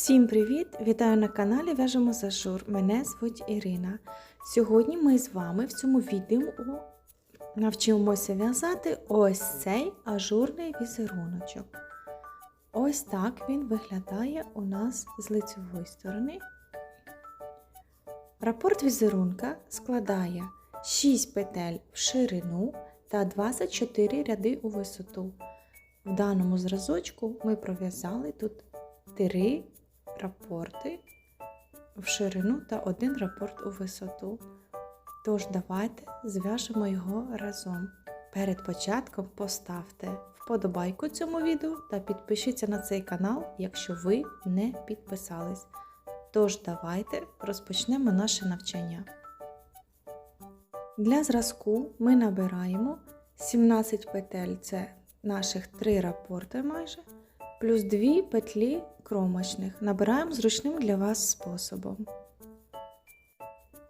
Всім привіт! Вітаю на каналі В'яжемо за жур. Мене звуть Ірина. Сьогодні ми з вами в цьому відео навчимося в'язати ось цей ажурний візеруночок. Ось так він виглядає у нас з лицевої сторони. Рапорт візерунка складає 6 петель в ширину та 24 ряди у висоту. В даному зразочку ми пров'язали тут 3 рапорти в ширину та один рапорт у висоту. Тож давайте зв'яжемо його разом. Перед початком поставте вподобайку цьому відео та підпишіться на цей канал, якщо ви не підписались. Тож давайте розпочнемо наше навчання. Для зразку ми набираємо 17 петель, це наших 3 рапорти майже плюс 2 петлі кромочних. Набираємо зручним для вас способом.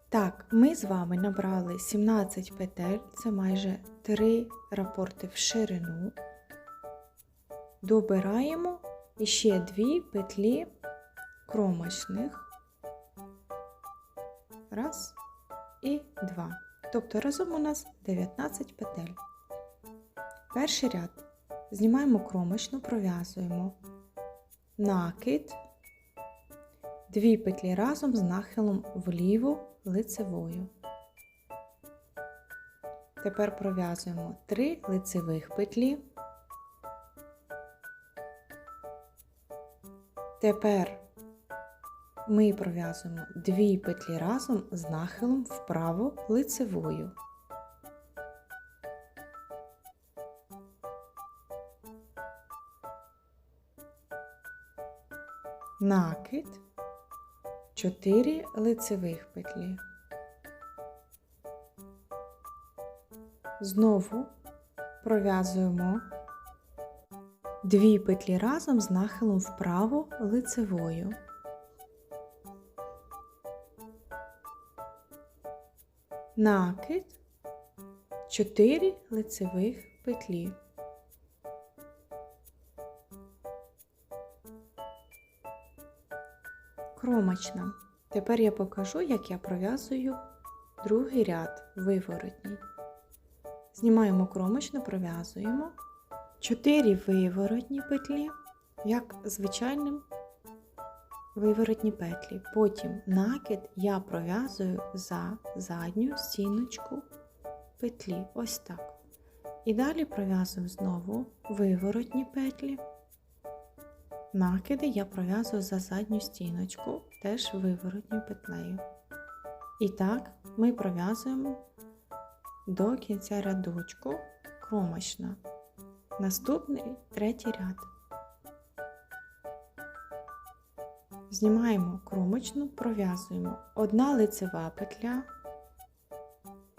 Так, ми з вами набрали 17 петель, це майже 3 рапорти в ширину. Добираємо ще 2 петлі кромочних. Раз і два. Тобто разом у нас 19 петель. Перший ряд. Знімаємо кромочну, пров'язуємо накид, дві петлі разом з нахилом вліво лицевою. Тепер пров'язуємо три лицевих петлі. Тепер ми пров'язуємо дві петлі разом з нахилом вправо лицевою. Накид, 4 лицевих петлі. Знову пров'язуємо дві петлі разом з нахилом вправо лицевою. Накид, 4 лицевих петлі. Кромочна. Тепер я покажу, як я пров'язую другий ряд виворотній. Знімаємо кромочну, пров'язуємо 4 виворотні петлі, як звичайним виворотні петлі. Потім накид я пров'язую за задню стіночку петлі. Ось так. І далі пров'язую знову виворотні петлі. Накиди я пров'язую за задню стіночку, теж виворотньою петлею. І так ми пров'язуємо до кінця рядочку кромочно. Наступний третій ряд. Знімаємо кромочну, пров'язуємо одна лицева петля,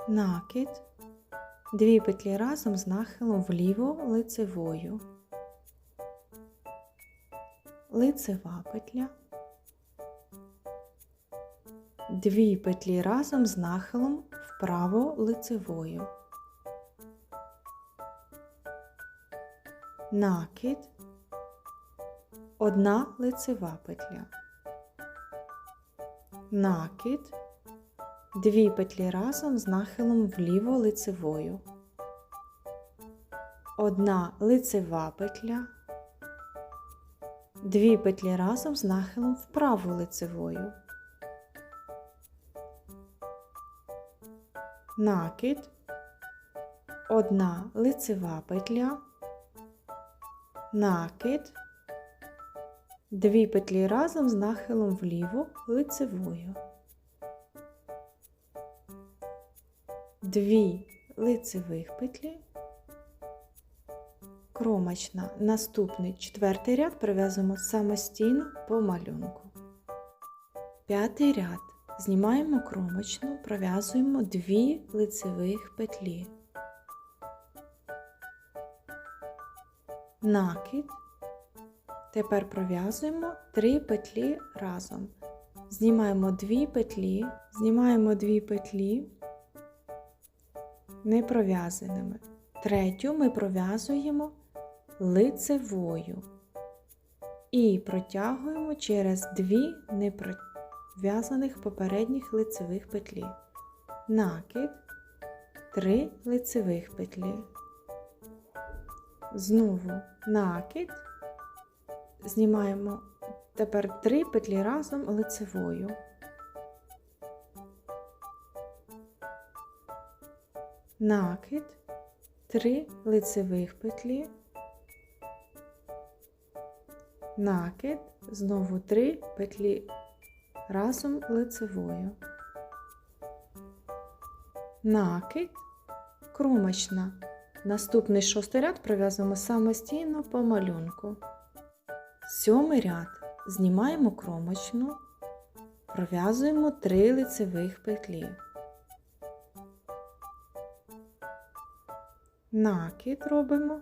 накид, дві петлі разом з нахилом вліво лицевою лицева петля, дві петлі разом з нахилом вправо лицевою, накид, одна лицева петля, накид, дві петлі разом з нахилом вліво лицевою, одна лицева петля дві петлі разом з нахилом вправо лицевою, накид, одна лицева петля, накид, дві петлі разом з нахилом вліво лицевою, дві лицевих петлі кромочна. Наступний четвертий ряд прив'язуємо самостійно по малюнку. П'ятий ряд. Знімаємо кромочну, пров'язуємо дві лицевих петлі. Накид. Тепер пров'язуємо три петлі разом. Знімаємо дві петлі, знімаємо дві петлі не пров'язаними. Третю ми пров'язуємо лицевою. і протягуємо через дві непров'язаних попередніх лицевих петлі. Накид, 3 лицевих петлі. Знову накид, знімаємо тепер 3 петлі разом лицевою. Накид, 3 лицевих петлі, накид, знову 3 петлі разом лицевою. Накид, кромочна. Наступний шостий ряд пров'язуємо самостійно по малюнку. Сьомий ряд знімаємо кромочну, пров'язуємо 3 лицевих петлі. Накид робимо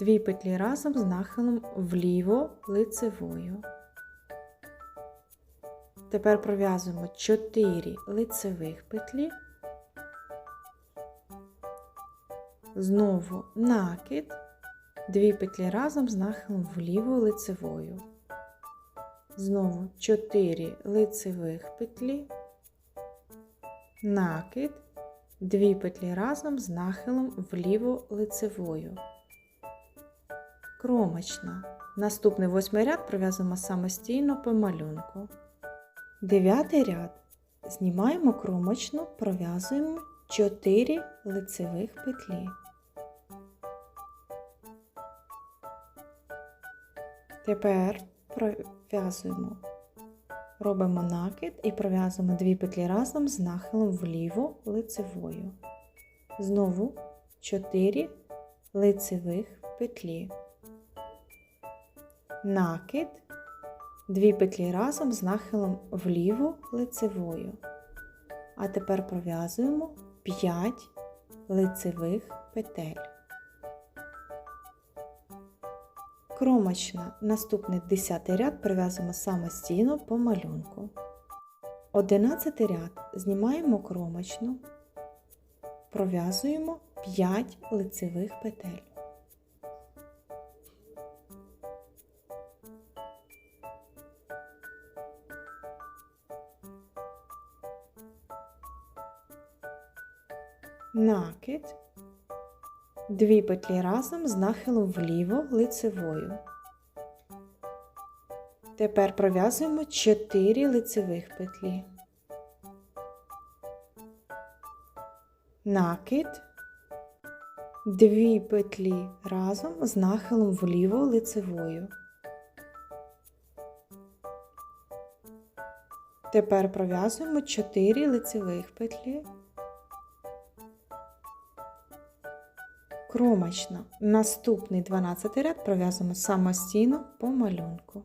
дві петлі разом з нахилом вліво лицевою. Тепер пров'язуємо 4 лицевих петлі. Знову накид, дві петлі разом з нахилом вліво лицевою. Знову 4 лицевих петлі, накид, дві петлі разом з нахилом вліво лицевою. Кромочна. Наступний восьмий ряд пров'язуємо самостійно по малюнку. Дев'ятий ряд. Знімаємо кромочну, пров'язуємо 4 лицевих петлі. Тепер пров'язуємо, робимо накид і пров'язуємо дві петлі разом з нахилом вліво лицевою. Знову 4 лицевих петлі. Накид, дві петлі разом з нахилом вліво лицевою. А тепер пров'язуємо 5 лицевих петель. Кромочна. Наступний 10 ряд прив'язуємо самостійно по малюнку. 11 ряд знімаємо кромочну, пров'язуємо 5 лицевих петель. Накид, дві петлі разом з нахилом вліво лицевою. Тепер пров'язуємо 4 лицевих петлі. Накид, дві петлі разом з нахилом вліво лицевою. Тепер пров'язуємо 4 лицевих петлі. Кромочна. Наступний 12 ряд пров'язуємо самостійно по малюнку.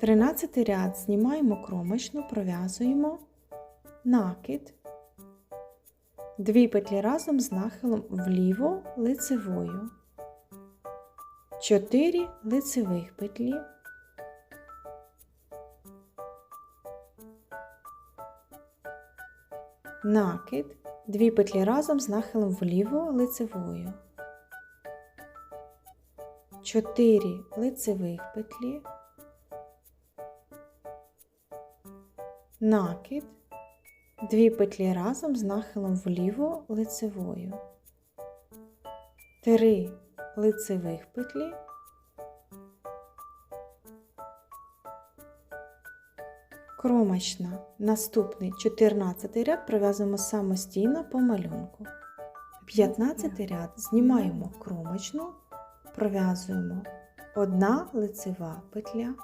13 ряд знімаємо кромочну, пров'язуємо накид, дві петлі разом з нахилом вліво лицевою, 4 лицевих петлі, накид, дві петлі разом з нахилом вліво лицевою, 4 лицевих петлі. накид, дві петлі разом з нахилом вліво лицевою, три лицевих петлі, кромочна. Наступний 14 ряд пров'язуємо самостійно по малюнку. 15 ряд знімаємо кромочну, пров'язуємо одна лицева петля,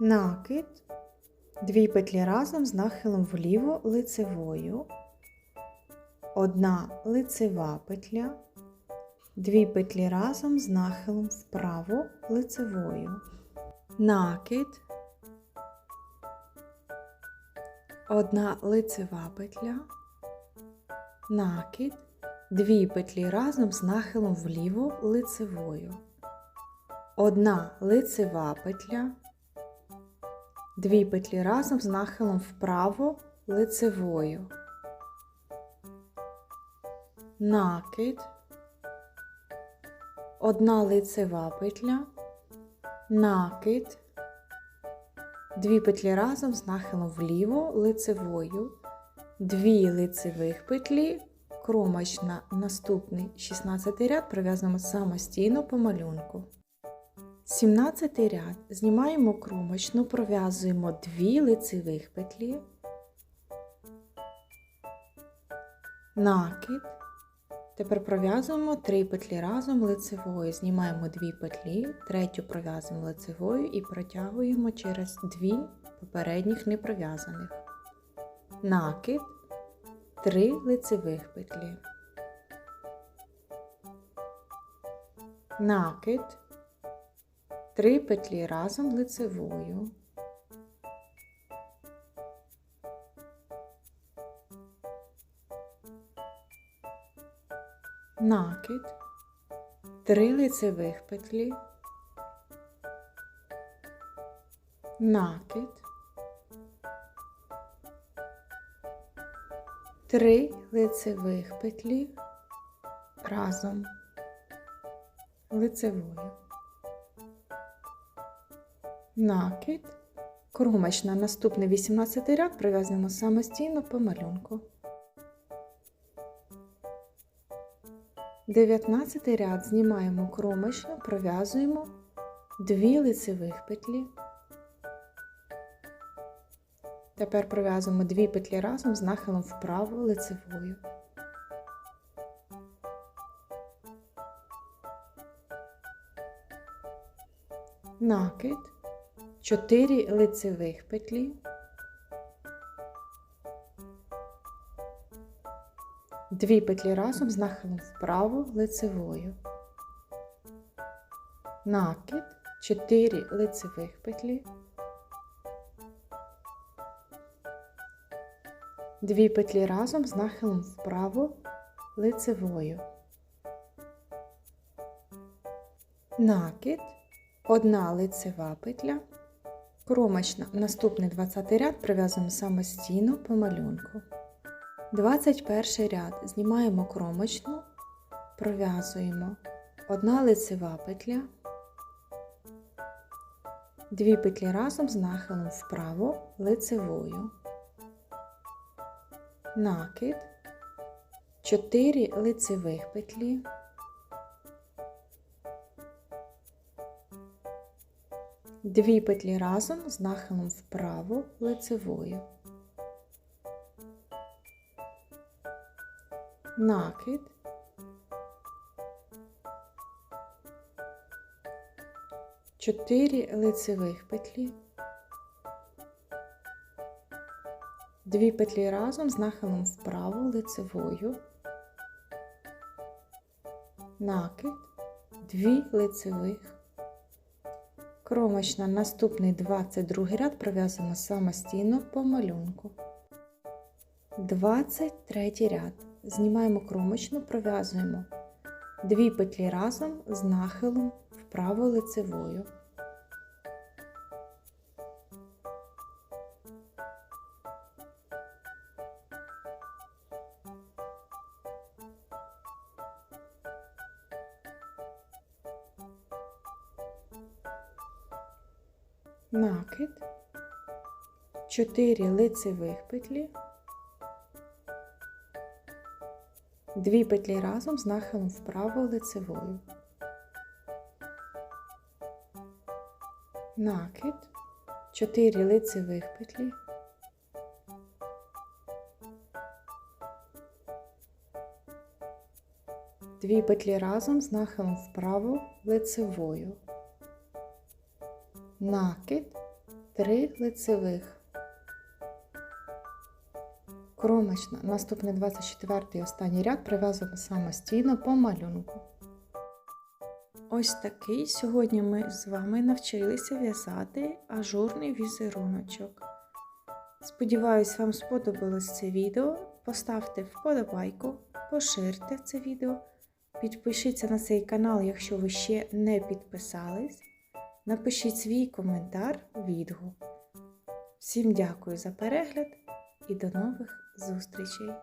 накид, Дві петлі разом з нахилом вліво лицевою, одна лицева петля, дві петлі разом з нахилом вправо лицевою, накид, одна лицева петля, накид, дві петлі разом з нахилом вліво лицевою, одна лицева петля дві петлі разом з нахилом вправо лицевою, накид, одна лицева петля, накид, дві петлі разом з нахилом вліво лицевою, дві лицевих петлі, кромочна наступний 16 ряд пров'язуємо самостійно по малюнку. 17 ряд знімаємо кромочну, пров'язуємо дві лицевих петлі, накид. Тепер пров'язуємо 3 петлі разом лицевою. Знімаємо 2 петлі, третю пров'язуємо лицевою і протягуємо через 2 попередніх не пров'язаних. Накид, 3 лицевих петлі. Накид, 3 петлі разом лицевою. Накид, 3 лицевих петлі, накид, 3 лицевих петлі разом. Лицевою, накид, кромочна наступний 18 ряд прив'язуємо самостійно по малюнку. 19 ряд знімаємо кромочно, пров'язуємо 2 лицевих петлі. Тепер пров'язуємо 2 петлі разом з нахилом вправо лицевою. Накид, 4 лицевих петлі. Дві петлі разом з нахилом вправо лицевою. Накид, 4 лицевих петлі. Дві петлі разом з нахилом вправо лицевою. Накид, одна лицева петля. Кромочна наступний 20 ряд прив'язуємо самостійно по малюнку. 21 ряд. Знімаємо кромочну, пров'язуємо. Одна лицева петля, дві петлі разом з нахилом вправо лицевою, накид, 4 лицевих петлі, дві петлі разом з нахилом вправо лицевою. Накид, чотири лицевих петлі, дві петлі разом з нахилом вправо лицевою, накид, дві лицевих, кромочна. Наступний 22 ряд пров'язуємо самостійно по малюнку. 23 ряд знімаємо кромочну, пров'язуємо дві петлі разом з нахилом вправо лицевою. Накид, 4 лицевих петлі. Дві петлі разом з нахилом вправо лицевою. Накид, 4 лицевих петлі. Дві петлі разом з нахилом вправо лицевою. Накид, 3 лицевих кромочна. Наступний 24 й останній ряд прив'язуємо самостійно по малюнку. Ось такий сьогодні ми з вами навчилися в'язати ажурний візеруночок. Сподіваюсь, вам сподобалось це відео. Поставте вподобайку, поширте це відео, підпишіться на цей канал, якщо ви ще не підписались. Напишіть свій коментар, відгук. Всім дякую за перегляд і до нових зустрічей!